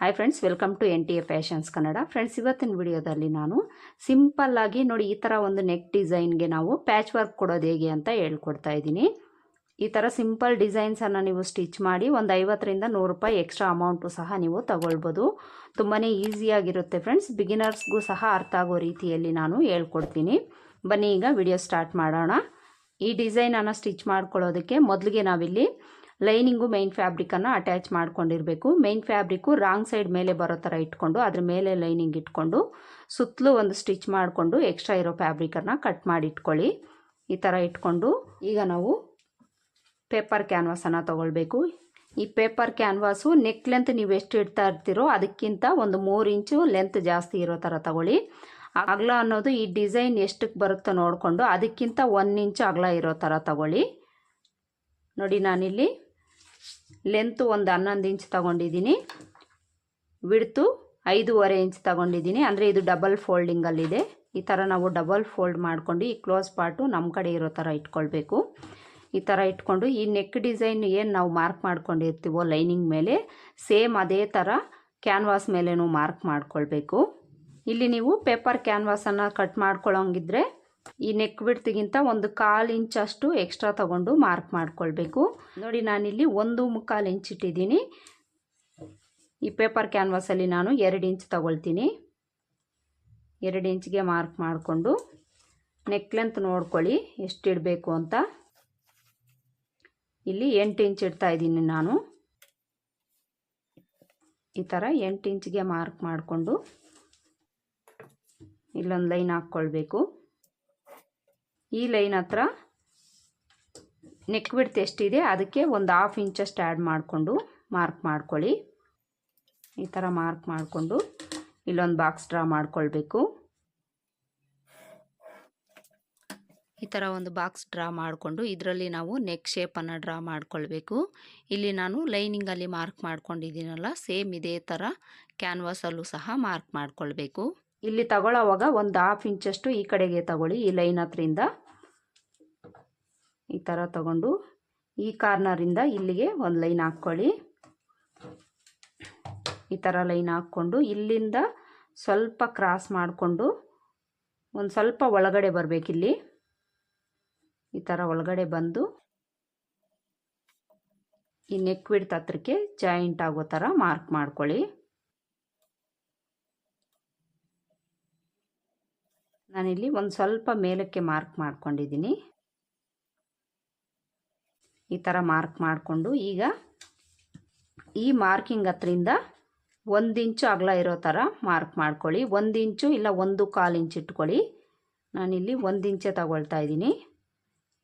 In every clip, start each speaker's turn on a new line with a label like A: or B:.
A: Hi friends welcome to N T A fashions Kannada friends ಇವತ್ತಿನ ವಿಡಿಯೋದಲ್ಲಿ ನಾನು simple ಆಗಿ ನೋಡಿ ಈ ಥರ ಒಂದು ನೆಕ್ ಡಿಸೈನ್ಗೆ ನಾವು ಪ್ಯಾಚ್ ವರ್ಕ್ ಕೊಡೋದು ಹೇಗೆ ಅಂತ ಹೇಳ್ಕೊಡ್ತಾ ಇದ್ದೀನಿ. ಈ ಥರ ಸಿಂಪಲ್ ಡಿಸೈನ್ಸನ್ನು ನೀವು ಸ್ಟಿಚ್ ಮಾಡಿ ಒಂದು ಐವತ್ತರಿಂದ ನೂರು ರೂಪಾಯಿ ಎಕ್ಸ್ಟ್ರಾ ಅಮೌಂಟು ಸಹ ನೀವು ತಗೊಳ್ಬೋದು. ತುಂಬಾ ಈಸಿಯಾಗಿರುತ್ತೆ ಫ್ರೆಂಡ್ಸ್ ಬಿಗಿನರ್ಸ್ಗೂ ಸಹ ಅರ್ಥ ಆಗೋ ರೀತಿಯಲ್ಲಿ ನಾನು ಹೇಳ್ಕೊಡ್ತೀನಿ. ಬನ್ನಿ ಈಗ ವಿಡಿಯೋ ಸ್ಟಾರ್ಟ್ ಮಾಡೋಣ. ಈ ಡಿಸೈನನ್ನು ಸ್ಟಿಚ್ ಮಾಡ್ಕೊಳ್ಳೋದಕ್ಕೆ ಮೊದಲಿಗೆ ನಾವಿಲ್ಲಿ ಲೈನಿಂಗು ಮೈನ್ ಫ್ಯಾಬ್ರಿಕನ್ನು ಅಟ್ಯಾಚ್ ಮಾಡ್ಕೊಂಡಿರಬೇಕು. ಮೈನ್ ಫ್ಯಾಬ್ರಿಕ್ಕು ರಾಂಗ್ ಸೈಡ್ ಮೇಲೆ ಬರೋ ಥರ ಇಟ್ಕೊಂಡು ಅದ್ರ ಮೇಲೆ ಲೈನಿಂಗ್ ಇಟ್ಕೊಂಡು ಸುತ್ತಲೂ ಒಂದು ಸ್ಟಿಚ್ ಮಾಡಿಕೊಂಡು ಎಕ್ಸ್ಟ್ರಾ ಇರೋ ಫ್ಯಾಬ್ರಿಕನ್ನು ಕಟ್ ಮಾಡಿ ಇಟ್ಕೊಳ್ಳಿ ಈ ಥರ ಇಟ್ಕೊಂಡು ಈಗ ನಾವು ಪೇಪರ್ ಕ್ಯಾನ್ವಾಸನ್ನು ತೊಗೊಳ್ಬೇಕು. ಈ ಪೇಪರ್ ಕ್ಯಾನ್ವಾಸು ನೆಕ್ ಲೆಂತ್ ನೀವು ಎಷ್ಟು ಇಡ್ತಾ ಇರ್ತೀರೋ ಅದಕ್ಕಿಂತ ಒಂದು ಮೂರು ಇಂಚು ಲೆಂತ್ ಜಾಸ್ತಿ ಇರೋ ಥರ ತಗೊಳ್ಳಿ. ಅಗಲ ಅನ್ನೋದು ಈ ಡಿಸೈನ್ ಎಷ್ಟಕ್ಕೆ ಬರುತ್ತೋ ನೋಡಿಕೊಂಡು ಅದಕ್ಕಿಂತ ಒನ್ ಇಂಚು ಅಗಲ ಇರೋ ಥರ ತಗೊಳ್ಳಿ. ನೋಡಿ ನಾನಿಲ್ಲಿ ಲೆಂತು ಒಂದು ಹನ್ನೊಂದು ಇಂಚ್ ತಗೊಂಡಿದ್ದೀನಿ. ವಿಡ್ತು ಐದೂವರೆ ಇಂಚ್ ತಗೊಂಡಿದ್ದೀನಿ. ಅಂದರೆ ಇದು ಡಬಲ್ ಫೋಲ್ಡಿಂಗಲ್ಲಿದೆ ಈ ಥರ ನಾವು ಡಬಲ್ ಫೋಲ್ಡ್ ಮಾಡ್ಕೊಂಡು ಈ ಕ್ಲೋಸ್ ಪಾರ್ಟು ನಮ್ಮ ಕಡೆ ಇರೋ ಥರ ಇಟ್ಕೊಳ್ಬೇಕು. ಈ ಥರ ಇಟ್ಕೊಂಡು ಈ ನೆಕ್ ಡಿಸೈನ್ ಏನು ನಾವು ಮಾರ್ಕ್ ಮಾಡ್ಕೊಂಡಿರ್ತೀವೋ ಲೈನಿಂಗ್ ಮೇಲೆ ಸೇಮ್ ಅದೇ ಥರ ಕ್ಯಾನ್ವಾಸ್ ಮೇಲೆ ಮಾರ್ಕ್ ಮಾಡ್ಕೊಳ್ಬೇಕು. ಇಲ್ಲಿ ನೀವು ಪೇಪರ್ ಕ್ಯಾನ್ವಾಸನ್ನು ಕಟ್ ಮಾಡ್ಕೊಳ್ಳೋಂಗಿದ್ರೆ ಈ ನೆಕ್ ಬಿಡ್ತಿಗಿಂತ ಒಂದು ಕಾಲು ಇಂಚಷ್ಟು ಎಕ್ಸ್ಟ್ರಾ ತಗೊಂಡು ಮಾರ್ಕ್ ಮಾಡ್ಕೊಳ್ಬೇಕು. ನೋಡಿ ನಾನಿಲ್ಲಿ ಒಂದು ಮುಕ್ಕಾಲು ಇಂಚ್ ಇಟ್ಟಿದ್ದೀನಿ. ಈ ಪೇಪರ್ ಕ್ಯಾನ್ವಾಸಲ್ಲಿ ನಾನು ಎರಡು ಇಂಚ್ ತಗೊಳ್ತೀನಿ. ಎರಡು ಇಂಚ್ಗೆ ಮಾರ್ಕ್ ಮಾಡಿಕೊಂಡು ನೆಕ್ ಲೆಂತ್ ನೋಡ್ಕೊಳ್ಳಿ ಎಷ್ಟು ಇಡಬೇಕು ಅಂತ. ಇಲ್ಲಿ ಎಂಟು ಇಂಚ್ ಇಡ್ತಾ ಇದ್ದೀನಿ ನಾನು. ಈ ಥರ ಎಂಟು ಇಂಚ್ಗೆ ಮಾರ್ಕ್ ಮಾಡಿಕೊಂಡು ಇಲ್ಲೊಂದು ಲೈನ್ ಹಾಕ್ಕೊಳ್ಬೇಕು. ಈ ಲೈನ್ ಹತ್ರ ನೆಕ್ ಬಿಡ್ತ್ ಎಷ್ಟಿದೆ, ಅದಕ್ಕೆ ಒಂದು ಹಾಫ್ ಇಂಚಷ್ಟು ಆ್ಯಡ್ ಮಾಡಿಕೊಂಡು ಮಾರ್ಕ್ ಮಾಡ್ಕೊಳ್ಳಿ. ಈ ಥರ ಮಾರ್ಕ್ ಮಾಡಿಕೊಂಡು ಇಲ್ಲೊಂದು ಬಾಕ್ಸ್ ಡ್ರಾ ಮಾಡಿಕೊಳ್ಬೇಕು. ಈ ಥರ ಒಂದು ಬಾಕ್ಸ್ ಡ್ರಾ ಮಾಡಿಕೊಂಡು ಇದರಲ್ಲಿ ನಾವು ನೆಕ್ ಶೇಪನ್ನು ಡ್ರಾ ಮಾಡಿಕೊಳ್ಬೇಕು. ಇಲ್ಲಿ ನಾನು ಲೈನಿಂಗಲ್ಲಿ ಮಾರ್ಕ್ ಮಾಡ್ಕೊಂಡಿದ್ದೀನಲ್ಲ ಸೇಮ್ ಇದೇ ಥರ ಕ್ಯಾನ್ವಾಸಲ್ಲೂ ಸಹ ಮಾರ್ಕ್ ಮಾಡ್ಕೊಳ್ಬೇಕು. ಇಲ್ಲಿ ತಗೊಳ್ಳೋವಾಗ ಒಂದು ಹಾಫ್ ಇಂಚಷ್ಟು ಈ ಕಡೆಗೆ ತಗೊಳ್ಳಿ, ಈ ಲೈನ್ ಹತ್ರಿಂದ. ಈ ಥರ ತಗೊಂಡು ಈ ಕಾರ್ನರಿಂದ ಇಲ್ಲಿಗೆ ಒಂದು ಲೈನ್ ಹಾಕ್ಕೊಳ್ಳಿ. ಈ ಥರ ಲೈನ್ ಹಾಕ್ಕೊಂಡು ಇಲ್ಲಿಂದ ಸ್ವಲ್ಪ ಕ್ರಾಸ್ ಮಾಡಿಕೊಂಡು ಒಂದು ಸ್ವಲ್ಪ ಒಳಗಡೆ ಬರಬೇಕಿಲ್ಲಿ ಈ ಥರ ಒಳಗಡೆ ಬಂದು ಈ ನೆಕ್ ಬಿಡ್ತ ಹತ್ರಕ್ಕೆ ಜಾಯಿಂಟ್ ಆಗೋ ಥರ ಮಾರ್ಕ್ ಮಾಡ್ಕೊಳ್ಳಿ. ನಾನಿಲ್ಲಿ ಒಂದು ಸ್ವಲ್ಪ ಮೇಲಕ್ಕೆ ಮಾರ್ಕ್ ಮಾಡ್ಕೊಂಡಿದ್ದೀನಿ. ಈ ಥರ ಮಾರ್ಕ್ ಮಾಡಿಕೊಂಡು ಈಗ ಈ ಮಾರ್ಕಿಂಗ್ ಹತ್ರಿಂದ ಒಂದು ಇಂಚು ಅಗಲ ಇರೋ ಥರ ಮಾರ್ಕ್ ಮಾಡ್ಕೊಳ್ಳಿ. ಒಂದು ಇಂಚು ಇಲ್ಲ ಒಂದು ಕಾಲು ಇಂಚು ಇಟ್ಕೊಳ್ಳಿ. ನಾನಿಲ್ಲಿ ಒಂದು ಇಂಚೆ ತಗೊಳ್ತಾ ಇದ್ದೀನಿ.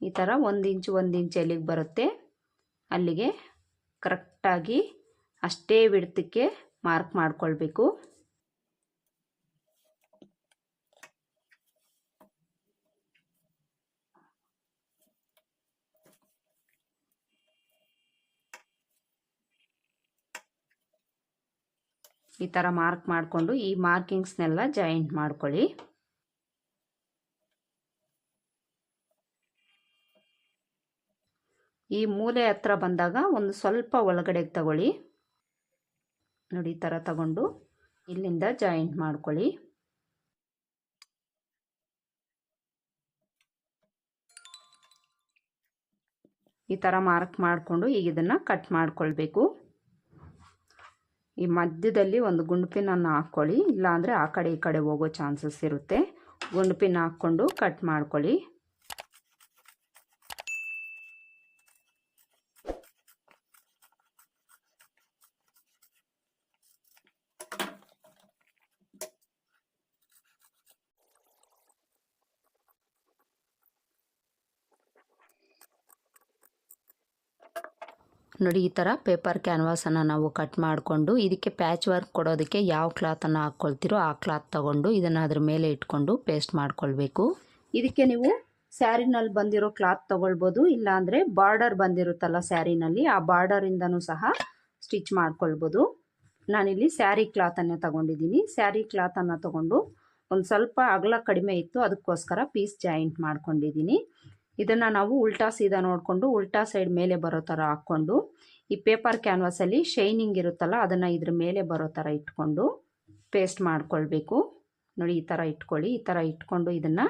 A: ಈ ಥರ ಒಂದು ಇಂಚು ಒಂದು ಇಂಚು ಎಲ್ಲಿಗೆ ಬರುತ್ತೆ ಅಲ್ಲಿಗೆ ಕರೆಕ್ಟಾಗಿ ಅಷ್ಟೇ ಬಿಡ್ತಕ್ಕೆ ಮಾರ್ಕ್ ಮಾಡ್ಕೊಳ್ಬೇಕು. ಈ ಥರ ಮಾರ್ಕ್ ಮಾಡಿಕೊಂಡು ಈ ಮಾರ್ಕಿಂಗ್ಸ್ನೆಲ್ಲ ಜಾಯಿಂಟ್ ಮಾಡ್ಕೊಳ್ಳಿ. ಈ ಮೂಲೆ ಹತ್ರ ಬಂದಾಗ ಒಂದು ಸ್ವಲ್ಪ ಒಳಗಡೆಗೆ ತಗೊಳ್ಳಿ. ನೋಡಿ ಈ ಥರ ತಗೊಂಡು ಇಲ್ಲಿಂದ ಜಾಯಿಂಟ್ ಮಾಡ್ಕೊಳ್ಳಿ. ಈ ಥರ ಮಾರ್ಕ್ ಮಾಡಿಕೊಂಡು ಈಗ ಇದನ್ನು ಕಟ್ ಮಾಡ್ಕೊಳ್ಬೇಕು. ಈ ಮಧ್ಯದಲ್ಲಿ ಒಂದು ಗುಂಡುಪಿನನ್ನು ಹಾಕ್ಕೊಳ್ಳಿ ಇಲ್ಲಾಂದರೆ ಆ ಕಡೆ ಈ ಕಡೆ ಹೋಗೋ ಚಾನ್ಸಸ್ ಇರುತ್ತೆ. ಗುಂಡುಪಿನ ಹಾಕ್ಕೊಂಡು ಕಟ್ ಮಾಡ್ಕೊಳ್ಳಿ. ನೋಡಿ, ಈ ಥರ ಪೇಪರ್ ಕ್ಯಾನ್ವಾಸನ್ನು ನಾವು ಕಟ್ ಮಾಡಿಕೊಂಡು ಇದಕ್ಕೆ ಪ್ಯಾಚ್ ವರ್ಕ್ ಕೊಡೋದಕ್ಕೆ ಯಾವ ಕ್ಲಾತನ್ನು ಹಾಕ್ಕೊಳ್ತೀರೋ ಆ ಕ್ಲಾತ್ ತಗೊಂಡು ಇದನ್ನು ಅದ್ರ ಮೇಲೆ ಇಟ್ಕೊಂಡು ಪೇಸ್ಟ್ ಮಾಡ್ಕೊಳ್ಬೇಕು. ಇದಕ್ಕೆ ನೀವು ಸ್ಯಾರಿನಲ್ಲಿ ಬಂದಿರೋ ಕ್ಲಾತ್ ತೊಗೊಳ್ಬೋದು, ಇಲ್ಲಾಂದರೆ ಬಾರ್ಡರ್ ಬಂದಿರುತ್ತಲ್ಲ ಸ್ಯಾರಿನಲ್ಲಿ, ಆ ಬಾರ್ಡರಿಂದನೂ ಸಹ ಸ್ಟಿಚ್ ಮಾಡ್ಕೊಳ್ಬೋದು. ನಾನಿಲ್ಲಿ ಸ್ಯಾರಿ ಕ್ಲಾತನ್ನೇ ತಗೊಂಡಿದ್ದೀನಿ. ಸ್ಯಾರಿ ಕ್ಲಾತನ್ನು ತಗೊಂಡು ಒಂದು ಸ್ವಲ್ಪ ಅಗಲ ಕಡಿಮೆ ಇತ್ತು, ಅದಕ್ಕೋಸ್ಕರ ಪೀಸ್ ಜಾಯಿಂಟ್ ಮಾಡ್ಕೊಂಡಿದ್ದೀನಿ. ಇದನ್ನು ನಾವು ಉಲ್ಟಾ ಸೀದಾ ನೋಡಿಕೊಂಡು ಉಲ್ಟಾ ಸೈಡ್ ಮೇಲೆ ಬರೋ ಥರ ಹಾಕ್ಕೊಂಡು, ಈ ಪೇಪರ್ ಕ್ಯಾನ್ವಾಸಲ್ಲಿ ಶೈನಿಂಗ್ ಇರುತ್ತಲ್ಲ, ಅದನ್ನು ಇದ್ರ ಮೇಲೆ ಬರೋ ಥರ ಇಟ್ಕೊಂಡು ಪೇಸ್ಟ್ ಮಾಡ್ಕೊಳ್ಬೇಕು. ನೋಡಿ, ಈ ಥರ ಇಟ್ಕೊಳ್ಳಿ, ಈ ಥರ ಇಟ್ಕೊಂಡು ಇದನ್ನು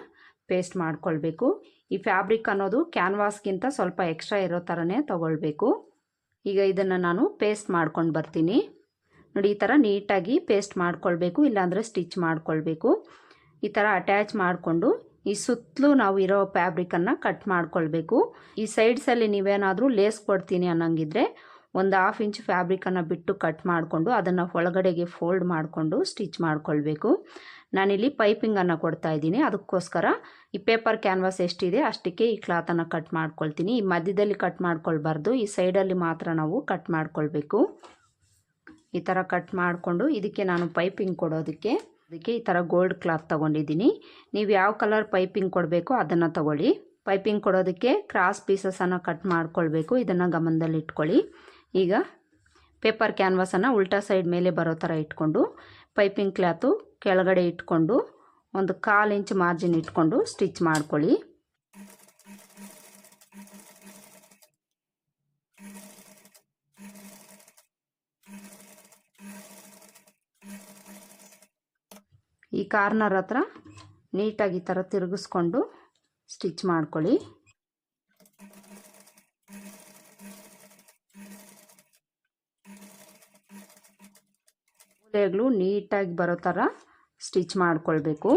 A: ಪೇಸ್ಟ್ ಮಾಡ್ಕೊಳ್ಬೇಕು. ಈ ಫ್ಯಾಬ್ರಿಕ್ ಅನ್ನೋದು ಕ್ಯಾನ್ವಾಸ್ಗಿಂತ ಸ್ವಲ್ಪ ಎಕ್ಸ್ಟ್ರಾ ಇರೋ ಥರನೇ ತಗೊಳ್ಬೇಕು. ಈಗ ಇದನ್ನು ನಾನು ಪೇಸ್ಟ್ ಮಾಡ್ಕೊಂಡು ಬರ್ತೀನಿ. ನೋಡಿ, ಈ ಥರ ನೀಟಾಗಿ ಪೇಸ್ಟ್ ಮಾಡ್ಕೊಳ್ಬೇಕು, ಇಲ್ಲಾಂದರೆ ಸ್ಟಿಚ್ ಮಾಡ್ಕೊಳ್ಬೇಕು. ಈ ಥರ ಅಟ್ಯಾಚ್ ಮಾಡಿಕೊಂಡು ಈ ಸುತ್ತಲೂ ನಾವು ಇರೋ ಫ್ಯಾಬ್ರಿಕನ್ನು ಕಟ್ ಮಾಡ್ಕೊಳ್ಬೇಕು. ಈ ಸೈಡ್ಸಲ್ಲಿ ನೀವೇನಾದರೂ ಲೇಸ್ ಕೊಡ್ತೀನಿ ಅನ್ನಂಗಿದ್ರೆ ಒಂದು ಹಾಫ್ ಇಂಚ್ ಫ್ಯಾಬ್ರಿಕನ್ನು ಬಿಟ್ಟು ಕಟ್ ಮಾಡಿಕೊಂಡು ಅದನ್ನು ಒಳಗಡೆಗೆ ಫೋಲ್ಡ್ ಮಾಡಿಕೊಂಡು ಸ್ಟಿಚ್ ಮಾಡ್ಕೊಳ್ಬೇಕು. ನಾನಿಲ್ಲಿ ಪೈಪಿಂಗನ್ನು ಕೊಡ್ತಾ ಇದ್ದೀನಿ. ಅದಕ್ಕೋಸ್ಕರ ಈ ಪೇಪರ್ ಕ್ಯಾನ್ವಾಸ್ ಎಷ್ಟಿದೆ ಅಷ್ಟಕ್ಕೆ ಈ ಕ್ಲಾತನ್ನು ಕಟ್ ಮಾಡ್ಕೊಳ್ತೀನಿ. ಈ ಮಧ್ಯದಲ್ಲಿ ಕಟ್ ಮಾಡ್ಕೊಳ್ಬಾರ್ದು. ಈ ಸೈಡಲ್ಲಿ ಮಾತ್ರ ನಾವು ಕಟ್ ಮಾಡ್ಕೊಳ್ಬೇಕು. ಈ ಥರ ಕಟ್ ಮಾಡಿಕೊಂಡು ಇದಕ್ಕೆ ನಾನು ಪೈಪಿಂಗ್ ಕೊಡೋದಕ್ಕೆ ಅದಕ್ಕೆ ಈ ಥರ ಗೋಲ್ಡ್ ಕ್ಲಾತ್ ತೊಗೊಂಡಿದ್ದೀನಿ. ನೀವು ಯಾವ ಕಲರ್ ಪೈಪಿಂಗ್ ಕೊಡಬೇಕು ಅದನ್ನು ತಗೊಳ್ಳಿ. ಪೈಪಿಂಗ್ ಕೊಡೋದಕ್ಕೆ ಕ್ರಾಸ್ ಪೀಸಸನ್ನು ಕಟ್ ಮಾಡ್ಕೊಳ್ಬೇಕು. ಇದನ್ನು ಗಮನದಲ್ಲಿ ಇಟ್ಕೊಳ್ಳಿ. ಈಗ ಪೇಪರ್ ಕ್ಯಾನ್ವಾಸನ್ನು ಉಲ್ಟಾ ಸೈಡ್ ಮೇಲೆ ಬರೋ ಥರ ಇಟ್ಕೊಂಡು ಪೈಪಿಂಗ್ ಕ್ಲಾತು ಕೆಳಗಡೆ ಇಟ್ಕೊಂಡು ಒಂದು ಕಾಲು ಇಂಚ್ ಮಾರ್ಜಿನ್ ಇಟ್ಕೊಂಡು ಸ್ಟಿಚ್ ಮಾಡ್ಕೊಳ್ಳಿ. ಈ ಕಾರ್ನರ್ ಹತ್ರ ನೀಟಾಗಿ ಈ ಥರ ತಿರುಗಿಸ್ಕೊಂಡು ಸ್ಟಿಚ್ ಮಾಡ್ಕೊಳ್ಳಿ. ಮೂಲೆಗಳು ನೀಟಾಗಿ ಬರೋ ಥರ ಸ್ಟಿಚ್ ಮಾಡ್ಕೊಳ್ಬೇಕು.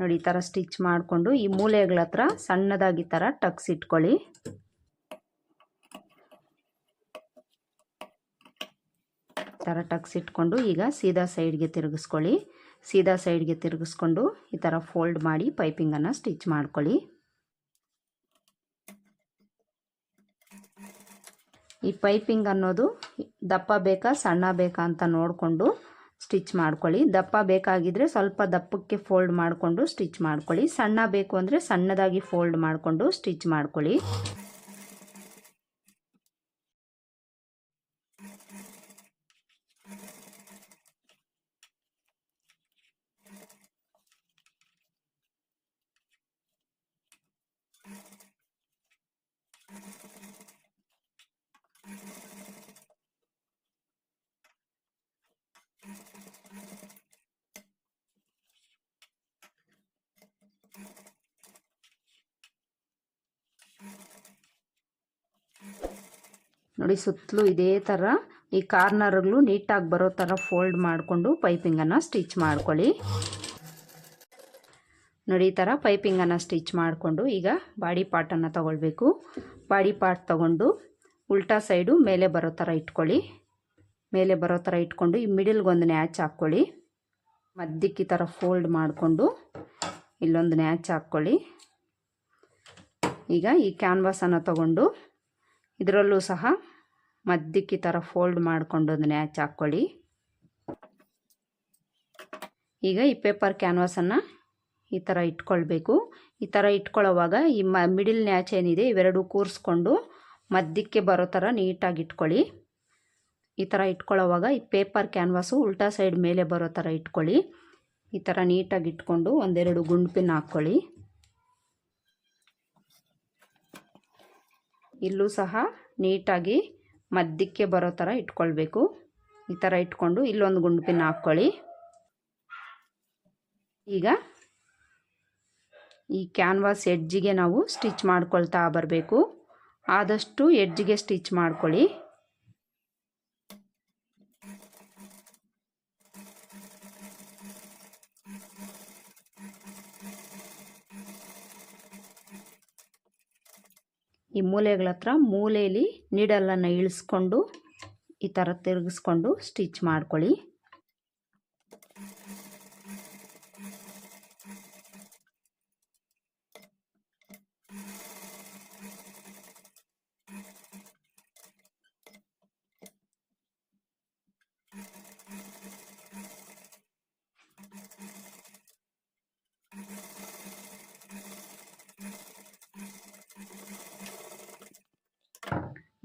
A: ನೋಡಿ, ಈ ಥರ ಸ್ಟಿಚ್ ಮಾಡಿಕೊಂಡು ಈ ಮೂಲೆಗಳ ಹತ್ರ ಸಣ್ಣದಾಗಿ ಥರ ಟಕ್ಸ್ ಇಟ್ಕೊಳ್ಳಿ. ಥರ ಟಕ್ಸ್ ಇಟ್ಕೊಂಡು ಈಗ ಸೀದಾ ಸೈಡ್ಗೆ ತಿರುಗಿಸ್ಕೊಳ್ಳಿ. ಸೀದಾ ಸೈಡ್ಗೆ ತಿರುಗಿಸ್ಕೊಂಡು ಈ ಥರ ಫೋಲ್ಡ್ ಮಾಡಿ ಪೈಪಿಂಗನ್ನು ಸ್ಟಿಚ್ ಮಾಡ್ಕೊಳ್ಳಿ. ಈ ಪೈಪಿಂಗ್ ಅನ್ನೋದು ದಪ್ಪ ಬೇಕಾ, ಸಣ್ಣ ಬೇಕಾ ಅಂತ ನೋಡಿಕೊಂಡು ಸ್ಟಿಚ್ ಮಾಡ್ಕೊಳ್ಳಿ. ದಪ್ಪ ಬೇಕಾಗಿದ್ದರೆ ಸ್ವಲ್ಪ ದಪ್ಪಕ್ಕೆ ಫೋಲ್ಡ್ ಮಾಡಿಕೊಂಡು ಸ್ಟಿಚ್ ಮಾಡ್ಕೊಳ್ಳಿ. ಸಣ್ಣ ಬೇಕು ಅಂದರೆ ಸಣ್ಣದಾಗಿ ಫೋಲ್ಡ್ ಮಾಡಿಕೊಂಡು ಸ್ಟಿಚ್ ಮಾಡ್ಕೊಳ್ಳಿ. ನೋಡಿ ಸುತ್ತಲೂ ಇದೇ ಥರ ಈ ಕಾರ್ನರ್ಗಳು ನೀಟಾಗಿ ಬರೋ ಥರ ಫೋಲ್ಡ್ ಮಾಡಿಕೊಂಡು ಪೈಪಿಂಗನ್ನು ಸ್ಟಿಚ್ ಮಾಡ್ಕೊಳ್ಳಿ. ನೋಡಿ ಈ ಥರ ಪೈಪಿಂಗನ್ನು ಸ್ಟಿಚ್ ಮಾಡಿಕೊಂಡು ಈಗ ಬಾಡಿ ಪಾರ್ಟನ್ನು ತಗೊಳ್ಬೇಕು. ಬಾಡಿ ಪಾರ್ಟ್ ತಗೊಂಡು ಉಲ್ಟಾ ಸೈಡು ಮೇಲೆ ಬರೋ ಥರ ಇಟ್ಕೊಳ್ಳಿ. ಮೇಲೆ ಬರೋ ಥರ ಇಟ್ಕೊಂಡು ಈ ಮಿಡಿಲ್ಗೊಂದು ನ್ಯಾಚ್ ಹಾಕ್ಕೊಳ್ಳಿ. ಮಧ್ಯಕ್ಕೆ ಥರ ಫೋಲ್ಡ್ ಮಾಡಿಕೊಂಡು ಇಲ್ಲೊಂದು ನ್ಯಾಚ್ ಹಾಕ್ಕೊಳ್ಳಿ. ಈಗ ಈ ಕ್ಯಾನ್ವಾಸನ್ನು ತಗೊಂಡು ಇದರಲ್ಲೂ ಸಹ ಮಧ್ಯಕ್ಕೆ ಈ ಥರ ಫೋಲ್ಡ್ ಮಾಡಿಕೊಂಡು ಅದನ್ನ ನ್ಯಾಚ್ ಹಾಕ್ಕೊಳ್ಳಿ ಈಗ ಈ ಪೇಪರ್ ಕ್ಯಾನ್ವಾಸನ್ನು ಈ ಥರ ಇಟ್ಕೊಳ್ಬೇಕು. ಈ ಥರ ಇಟ್ಕೊಳ್ಳೋವಾಗ ಈ ಮ ಮಿಡಿಲ್ ನ್ಯಾಚ್ ಏನಿದೆ ಇವೆರಡು ಕೂರಿಸ್ಕೊಂಡು ಮಧ್ಯಕ್ಕೆ ಬರೋ ಥರ ನೀಟಾಗಿ ಇಟ್ಕೊಳ್ಳಿ. ಈ ಥರ ಇಟ್ಕೊಳ್ಳೋವಾಗ ಈ ಪೇಪರ್ ಕ್ಯಾನ್ವಾಸು ಉಲ್ಟಾ ಸೈಡ್ ಮೇಲೆ ಬರೋ ಥರ ಇಟ್ಕೊಳ್ಳಿ. ಈ ಥರ ನೀಟಾಗಿ ಇಟ್ಕೊಂಡು ಒಂದೆರಡು ಗುಂಡ್ಪಿನ್ ಹಾಕ್ಕೊಳ್ಳಿ ಇಲ್ಲೂ ಸಹ ನೀಟಾಗಿ ಮಧ್ಯಕ್ಕೆ ಬರೋ ಥರ ಇಟ್ಕೊಳ್ಬೇಕು. ಈ ಥರ ಇಟ್ಕೊಂಡು ಇಲ್ಲೊಂದು ಗುಂಡು ಪಿನ್ ಹಾಕ್ಕೊಳ್ಳಿ. ಈಗ ಈ ಕ್ಯಾನ್ವಾಸ್ ಎಡ್ಜಿಗೆ ನಾವು ಸ್ಟಿಚ್ ಮಾಡ್ಕೊಳ್ತಾ ಬರಬೇಕು. ಆದಷ್ಟು ಎಡ್ಜಿಗೆ ಸ್ಟಿಚ್ ಮಾಡ್ಕೊಳ್ಳಿ. ಈ ಮೂಲೆಗಳ ಹತ್ರ ಮೂಲೆಯಲ್ಲಿ ನೀಡಲನ್ನು ಇಳಿಸ್ಕೊಂಡು ಈ ಥರ ತಿರುಗಿಸ್ಕೊಂಡು ಸ್ಟಿಚ್ ಮಾಡ್ಕೊಳ್ಳಿ.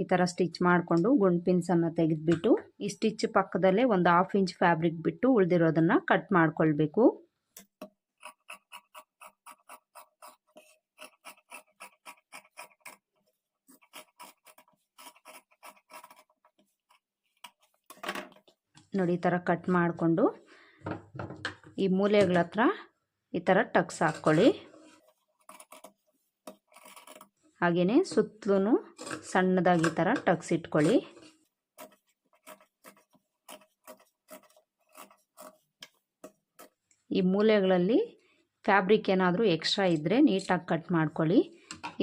A: ಈ ಥರ ಸ್ಟಿಚ್ ಮಾಡಿಕೊಂಡು ಗುಂಡ್ ಪಿನ್ಸನ್ನು ತೆಗೆದುಬಿಟ್ಟು, ಈ ಸ್ಟಿಚ್ ಪಕ್ಕದಲ್ಲೇ ಒಂದು ಹಾಫ್ ಇಂಚ್ ಫ್ಯಾಬ್ರಿಕ್ ಬಿಟ್ಟು ಉಳಿದಿರೋದನ್ನು ಕಟ್ ಮಾಡಿಕೊಳ್ಬೇಕು. ನೋಡಿ ಈ ಥರ ಕಟ್ ಮಾಡಿಕೊಂಡು, ಈ ಮೂಲೆಗಳ ಹತ್ರ ಈ ಥರ ಟಕ್ಸ್ ಹಾಕ್ಕೊಳ್ಳಿ. ಹಾಗೆಯೇ ಸುತ್ತಲೂ ಸಣ್ಣದಾಗಿ ಈ ಥರ ಟಕ್ಸ್ ಇಟ್ಕೊಳ್ಳಿ. ಈ ಮೂಲೆಗಳಲ್ಲಿ ಫ್ಯಾಬ್ರಿಕ್ ಏನಾದರೂ ಎಕ್ಸ್ಟ್ರಾ ಇದ್ದರೆ ನೀಟಾಗಿ ಕಟ್ ಮಾಡ್ಕೊಳ್ಳಿ.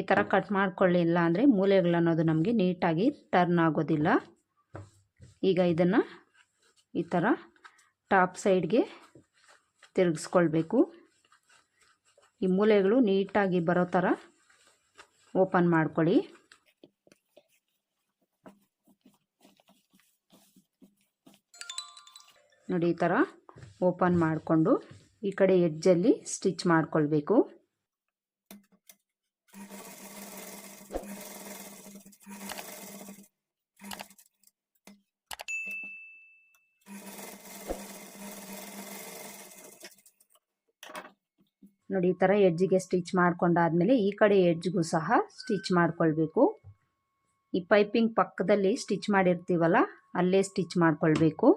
A: ಈ ಥರ ಕಟ್ ಮಾಡ್ಕೊಳ್ಳಿಲ್ಲ ಅಂದರೆ ಮೂಲೆಗಳನ್ನೋದು ನಮಗೆ ನೀಟಾಗಿ ಟರ್ನ್ ಆಗೋದಿಲ್ಲ. ಈಗ ಇದನ್ನು ಈ ಥರ ಟಾಪ್ ಸೈಡ್ಗೆ ತಿರುಗಿಸ್ಕೊಳ್ಬೇಕು. ಈ ಮೂಲೆಗಳು ನೀಟಾಗಿ ಬರೋ ಥರ ಓಪನ್ ಮಾಡ್ಕೊಳ್ಳಿ. ನೋಡಿ ಈ ಥರ ಓಪನ್ ಮಾಡಿಕೊಂಡು ಈ ಕಡೆ ಎಡ್ಜಲ್ಲಿ ಸ್ಟಿಚ್ ಮಾಡಿಕೊಳ್ಬೇಕು. ನೋಡಿ ಈ ಥರ ಎಡ್ಜಿಗೆ ಸ್ಟಿಚ್ ಮಾಡ್ಕೊಂಡಾದ್ಮೇಲೆ ಈ ಕಡೆ ಎಡ್ಜ್ಗೂ ಸಹ ಸ್ಟಿಚ್ ಮಾಡ್ಕೊಳ್ಬೇಕು. ಈ ಪೈಪಿಂಗ್ ಪಕ್ಕದಲ್ಲಿ ಸ್ಟಿಚ್ ಮಾಡಿರ್ತೀವಲ್ಲ, ಅಲ್ಲೇ ಸ್ಟಿಚ್ ಮಾಡ್ಕೊಳ್ಬೇಕು.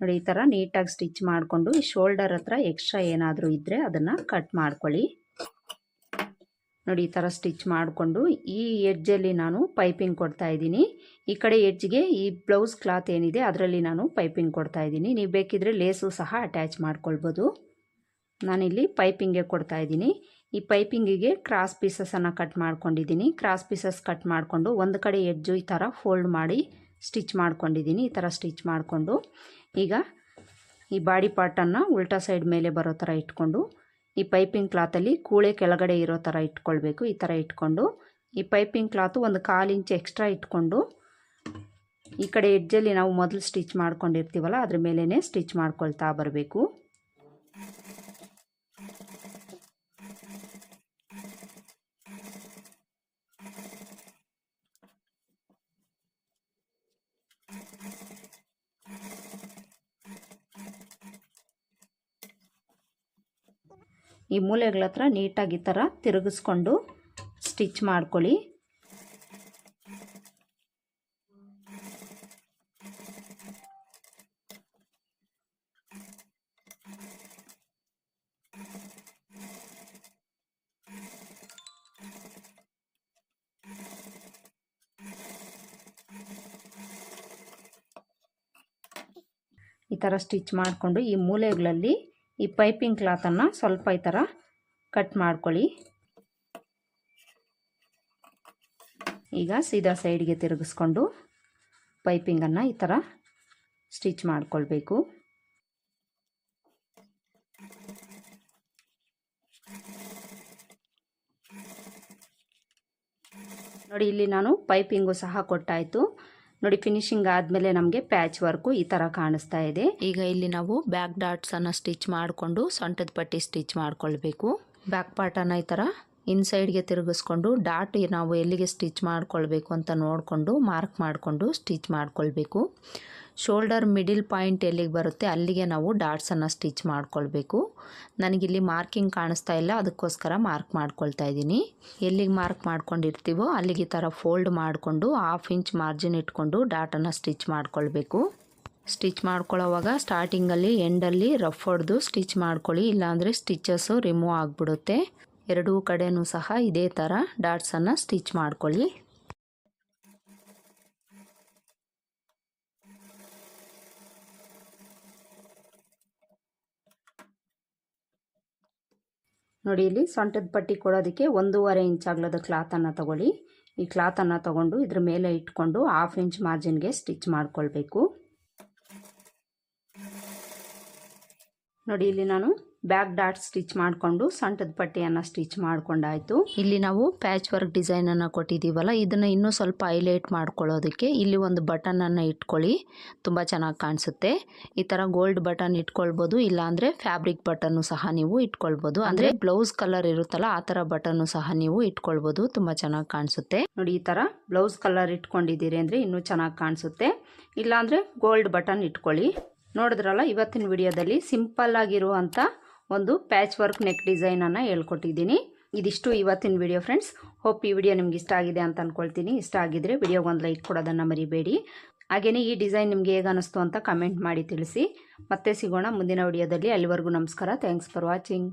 A: ನೋಡಿ, ಈ ಥರ ನೀಟಾಗಿ ಸ್ಟಿಚ್ ಮಾಡಿಕೊಂಡು ಈ ಶೋಲ್ಡರ್ ಹತ್ರ ಎಕ್ಸ್ಟ್ರಾ ಏನಾದರೂ ಇದ್ದರೆ ಅದನ್ನು ಕಟ್ ಮಾಡ್ಕೊಳ್ಳಿ. ನೋಡಿ, ಈ ಥರ ಸ್ಟಿಚ್ ಮಾಡಿಕೊಂಡು ಈ ಎಡ್ಜಲ್ಲಿ ನಾನು ಪೈಪಿಂಗ್ ಕೊಡ್ತಾ ಇದ್ದೀನಿ. ಈ ಕಡೆ ಎಡ್ಜ್ಗೆ ಈ ಬ್ಲೌಸ್ ಕ್ಲಾತ್ ಏನಿದೆ ಅದರಲ್ಲಿ ನಾನು ಪೈಪಿಂಗ್ ಕೊಡ್ತಾ ಇದ್ದೀನಿ. ನೀವು ಬೇಕಿದ್ರೆ ಲೇಸು ಸಹ ಅಟ್ಯಾಚ್ ಮಾಡ್ಕೊಳ್ಬೋದು. ನಾನಿಲ್ಲಿ ಪೈಪಿಂಗ್ಗೆ ಕೊಡ್ತಾ ಇದ್ದೀನಿ. ಈ ಪೈಪಿಂಗಿಗೆ ಕ್ರಾಸ್ ಪೀಸಸನ್ನು ಕಟ್ ಮಾಡ್ಕೊಂಡಿದ್ದೀನಿ. ಕ್ರಾಸ್ ಪೀಸಸ್ ಕಟ್ ಮಾಡಿಕೊಂಡು ಒಂದು ಕಡೆ ಎಡ್ಜು ಈ ಥರ ಫೋಲ್ಡ್ ಮಾಡಿ ಸ್ಟಿಚ್ ಮಾಡ್ಕೊಂಡಿದ್ದೀನಿ. ಈ ಥರ ಸ್ಟಿಚ್ ಮಾಡಿಕೊಂಡು ಈಗ ಈ ಬಾಡಿ ಪಾರ್ಟನ್ನು ಉಲ್ಟಾ ಸೈಡ್ ಮೇಲೆ ಬರೋ ಥರ ಇಟ್ಕೊಂಡು ಈ ಪೈಪಿಂಗ್ ಕ್ಲಾತಲ್ಲಿ ಕೂಳೆ ಕೆಳಗಡೆ ಇರೋ ಥರ ಇಟ್ಕೊಳ್ಬೇಕು. ಈ ಥರ ಇಟ್ಕೊಂಡು ಈ ಪೈಪಿಂಗ್ ಕ್ಲಾತು ಒಂದು ಕಾಲು ಇಂಚು ಎಕ್ಸ್ಟ್ರಾ ಇಟ್ಕೊಂಡು ಈ ಕಡೆ ಎಡ್ಜಲ್ಲಿ ನಾವು ಮೊದಲು ಸ್ಟಿಚ್ ಮಾಡ್ಕೊಂಡಿರ್ತೀವಲ್ಲ, ಅದ್ರ ಮೇಲೇ ಸ್ಟಿಚ್ ಮಾಡ್ಕೊಳ್ತಾ ಬರಬೇಕು. ಈ ಮೂಲೆಗಳ ಹತ್ರ ನೀಟಾಗಿ ಈ ಥರ ತಿರುಗಿಸ್ಕೊಂಡು ಸ್ಟಿಚ್ ಮಾಡ್ಕೊಳ್ಳಿ. ಈ ಥರ ಸ್ಟಿಚ್ ಮಾಡಿಕೊಂಡು ಈ ಮೂಲೆಗಳಲ್ಲಿ ಈ ಪೈಪಿಂಗ್ ಕ್ಲಾತನ್ನು ಸ್ವಲ್ಪ ಈ ಥರ ಕಟ್ ಮಾಡ್ಕೊಳ್ಳಿ. ಈಗ ಸೀದಾ ಸೈಡ್ಗೆ ತಿರುಗಿಸ್ಕೊಂಡು ಪೈಪಿಂಗನ್ನು ಈ ಥರ ಸ್ಟಿಚ್ ಮಾಡಿಕೊಳ್ಬೇಕು. ನೋಡಿ, ಇಲ್ಲಿ ನಾನು ಪೈಪಿಂಗು ಸಹ ಕೊಟ್ಟಾಯಿತು. ನೋಡಿ ಫಿನಿಶಿಂಗ್ ಆದಮೇಲೆ ನಮಗೆ ಪ್ಯಾಚ್ ವರ್ಕು ಈ ಥರ ಕಾಣಿಸ್ತಾ ಇದೆ.
B: ಈಗ ಇಲ್ಲಿ ನಾವು ಬ್ಯಾಕ್ ಡಾಟ್ಸನ್ನು ಸ್ಟಿಚ್ ಮಾಡಿಕೊಂಡು ಸೊಂಟದ ಪಟ್ಟಿ ಸ್ಟಿಚ್ ಮಾಡ್ಕೊಳ್ಬೇಕು. ಬ್ಯಾಕ್ ಪಾರ್ಟನ್ನು ಈ ಥರ ಇನ್ಸೈಡ್ಗೆ ತಿರುಗಿಸ್ಕೊಂಡು ಡಾಟ್ ನಾವು ಎಲ್ಲಿಗೆ ಸ್ಟಿಚ್ ಮಾಡ್ಕೊಳ್ಬೇಕು ಅಂತ ನೋಡಿಕೊಂಡು ಮಾರ್ಕ್ ಮಾಡಿಕೊಂಡು ಸ್ಟಿಚ್ ಮಾಡ್ಕೊಳ್ಬೇಕು. ಶೋಲ್ಡರ್ ಮಿಡಿಲ್ ಪಾಯಿಂಟ್ ಎಲ್ಲಿಗೆ ಬರುತ್ತೆ, ಅಲ್ಲಿಗೆ ನಾವು ಡಾಟ್ಸನ್ನು ಸ್ಟಿಚ್ ಮಾಡ್ಕೊಳ್ಬೇಕು. ನನಗಿಲ್ಲಿ ಮಾರ್ಕಿಂಗ್ ಕಾಣಿಸ್ತಾ ಇಲ್ಲ, ಅದಕ್ಕೋಸ್ಕರ ಮಾರ್ಕ್ ಮಾಡ್ಕೊಳ್ತಾ ಇದ್ದೀನಿ. ಎಲ್ಲಿಗೆ ಮಾರ್ಕ್ ಮಾಡ್ಕೊಂಡಿರ್ತೀವೋ, ಅಲ್ಲಿಗೆ ಥರ ಫೋಲ್ಡ್ ಮಾಡಿಕೊಂಡು ಹಾಫ್ ಇಂಚ್ ಮಾರ್ಜಿನ್ ಇಟ್ಕೊಂಡು ಡಾಟನ್ನು ಸ್ಟಿಚ್ ಮಾಡ್ಕೊಳ್ಬೇಕು. ಸ್ಟಿಚ್ ಮಾಡ್ಕೊಳ್ಳೋವಾಗ ಸ್ಟಾರ್ಟಿಂಗಲ್ಲಿ, ಎಂಡಲ್ಲಿ ರಫ್ ಹೊಡೆದು ಸ್ಟಿಚ್ ಮಾಡ್ಕೊಳ್ಳಿ, ಇಲ್ಲಾಂದರೆ ಸ್ಟಿಚಸ್ಸು ರಿಮೂವ್ ಆಗಿಬಿಡುತ್ತೆ. ಎರಡೂ ಕಡೆಯೂ ಸಹ ಇದೇ ಥರ ಡಾಟ್ಸನ್ನು ಸ್ಟಿಚ್ ಮಾಡ್ಕೊಳ್ಳಿ.
A: ನೋಡಿ ಇಲ್ಲಿ ಸೊಂಟದ ಪಟ್ಟಿ ಕೊಡೋದಕ್ಕೆ ಒಂದೂವರೆ ಇಂಚ್ ಅಗಲದ ಕ್ಲಾತನ್ನು ತಗೊಳ್ಳಿ. ಈ ಕ್ಲಾತನ್ನು ತಗೊಂಡು ಇದ್ರ ಮೇಲೆ ಇಟ್ಕೊಂಡು ಹಾಫ್ ಇಂಚ್ ಮಾರ್ಜಿನ್ಗೆ ಸ್ಟಿಚ್ ಮಾಡ್ಕೊಳ್ಬೇಕು. ನೋಡಿ ಇಲ್ಲಿ ನಾನು ಬ್ಯಾಕ್ ಡಾಟ್ ಸ್ಟಿಚ್ ಮಾಡಿಕೊಂಡು ಸಂಟದ ಪಟ್ಟಿಯನ್ನು ಸ್ಟಿಚ್ ಮಾಡ್ಕೊಂಡಾಯಿತು.
B: ಇಲ್ಲಿ ನಾವು ಪ್ಯಾಚ್ ವರ್ಕ್ ಡಿಸೈನನ್ನು ಕೊಟ್ಟಿದ್ದೀವಲ್ಲ ಇದನ್ನು ಇನ್ನೂ ಸ್ವಲ್ಪ ಹೈಲೈಟ್ ಮಾಡ್ಕೊಳ್ಳೋದಕ್ಕೆ ಇಲ್ಲಿ ಒಂದು ಬಟನನ್ನು ಇಟ್ಕೊಳ್ಳಿ ತುಂಬ ಚೆನ್ನಾಗಿ ಕಾಣಿಸುತ್ತೆ. ಈ ಥರ ಗೋಲ್ಡ್ ಬಟನ್ ಇಟ್ಕೊಳ್ಬೋದು ಇಲ್ಲಾಂದರೆ ಫ್ಯಾಬ್ರಿಕ್ ಬಟನ್ನು ಸಹ ನೀವು ಇಟ್ಕೊಳ್ಬೋದು. ಅಂದರೆ ಬ್ಲೌಸ್ ಕಲರ್ ಇರುತ್ತಲ್ಲ ಆ ಥರ ಬಟನ್ನು ಸಹ ನೀವು ಇಟ್ಕೊಳ್ಬೋದು ತುಂಬ ಚೆನ್ನಾಗಿ ಕಾಣಿಸುತ್ತೆ.
A: ನೋಡಿ ಈ ಥರ ಬ್ಲೌಸ್ ಕಲರ್ ಇಟ್ಕೊಂಡಿದ್ದೀರಿ ಅಂದರೆ ಇನ್ನೂ ಚೆನ್ನಾಗಿ ಕಾಣಿಸುತ್ತೆ. ಇಲ್ಲಾಂದರೆ ಗೋಲ್ಡ್ ಬಟನ್ ಇಟ್ಕೊಳ್ಳಿ. ನೋಡಿದ್ರಲ್ಲ ಇವತ್ತಿನ ವಿಡಿಯೋದಲ್ಲಿ ಸಿಂಪಲ್ ಆಗಿರುವಂಥ ಒಂದು ಪ್ಯಾಚ್ ವರ್ಕ್ ನೆಕ್ ಡಿಸೈನನ್ನು ಹೇಳ್ಕೊಟ್ಟಿದ್ದೀನಿ. ಇದಿಷ್ಟು ಇವತ್ತಿನ ವಿಡಿಯೋ ಫ್ರೆಂಡ್ಸ್ ಹೋಪ್ ಈ ವಿಡಿಯೋ ನಿಮ್ಗೆ ಇಷ್ಟ ಆಗಿದೆ ಅಂತ ಅಂದ್ಕೊಳ್ತೀನಿ ಇಷ್ಟ ಆಗಿದ್ರೆ ವಿಡಿಯೋಗೆ ಒಂದು ಲೈಕ್ ಕೊಡೋದನ್ನು ಮರಿಬೇಡಿ. ಹಾಗೆಯೇ ಈ ಡಿಸೈನ್ ನಿಮಗೆ ಹೇಗೆ ಅನ್ನಿಸ್ತು ಅಂತ ಕಮೆಂಟ್ ಮಾಡಿ ತಿಳಿಸಿ. ಮತ್ತೆ ಸಿಗೋಣ ಮುಂದಿನ ವಿಡಿಯೋದಲ್ಲಿ ಅಲ್ಲಿವರೆಗೂ ನಮಸ್ಕಾರ. Thanks for watching